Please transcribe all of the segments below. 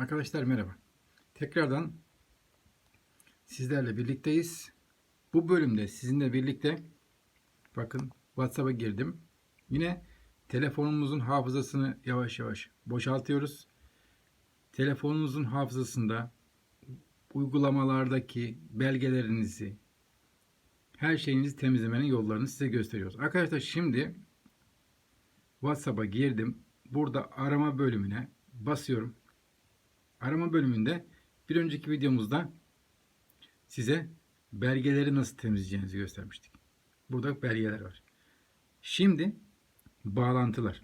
Arkadaşlar merhaba. Tekrardan sizlerle birlikteyiz. Bu bölümde sizinle birlikte bakın WhatsApp'a girdim. Yine telefonumuzun hafızasını yavaş yavaş boşaltıyoruz. Telefonunuzun hafızasında uygulamalardaki belgelerinizi, her şeyinizi temizlemenin yollarını size gösteriyoruz. Arkadaşlar şimdi WhatsApp'a girdim. Burada arama bölümüne basıyorum. Arama bölümünde bir önceki videomuzda size belgeleri nasıl temizleyeceğinizi göstermiştik. Burada belgeler var. Şimdi bağlantılar.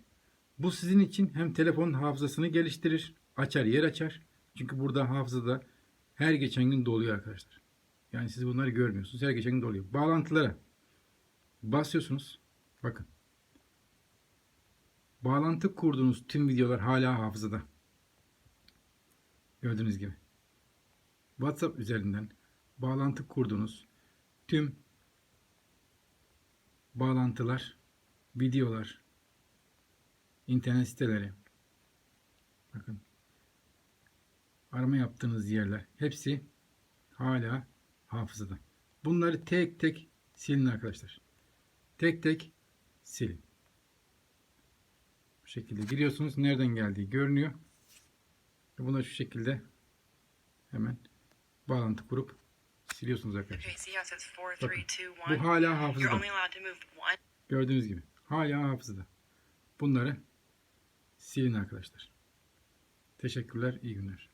Bu sizin için hem telefonun hafızasını geliştirir, açar yer açar. Çünkü burada hafızada her geçen gün doluyor arkadaşlar. Yani siz bunları görmüyorsunuz. Her geçen gün doluyor. Bağlantılara basıyorsunuz. Bakın. Bağlantı kurduğunuz tüm videolar hala hafızada. Gördüğünüz gibi. WhatsApp üzerinden bağlantı kurduğunuz tüm bağlantılar, videolar, internet siteleri, bakın arama yaptığınız yerler hepsi hala hafızada. Bunları tek tek silin arkadaşlar. Tek tek silin. Bu şekilde giriyorsunuz. Nereden geldiği görünüyor. Buna şu şekilde hemen bağlantı kurup siliyorsunuz arkadaşlar. Bakın, bu hala hafızada. Gördüğünüz gibi. Hala hafızada. Bunları silin arkadaşlar. Teşekkürler. iyi günler.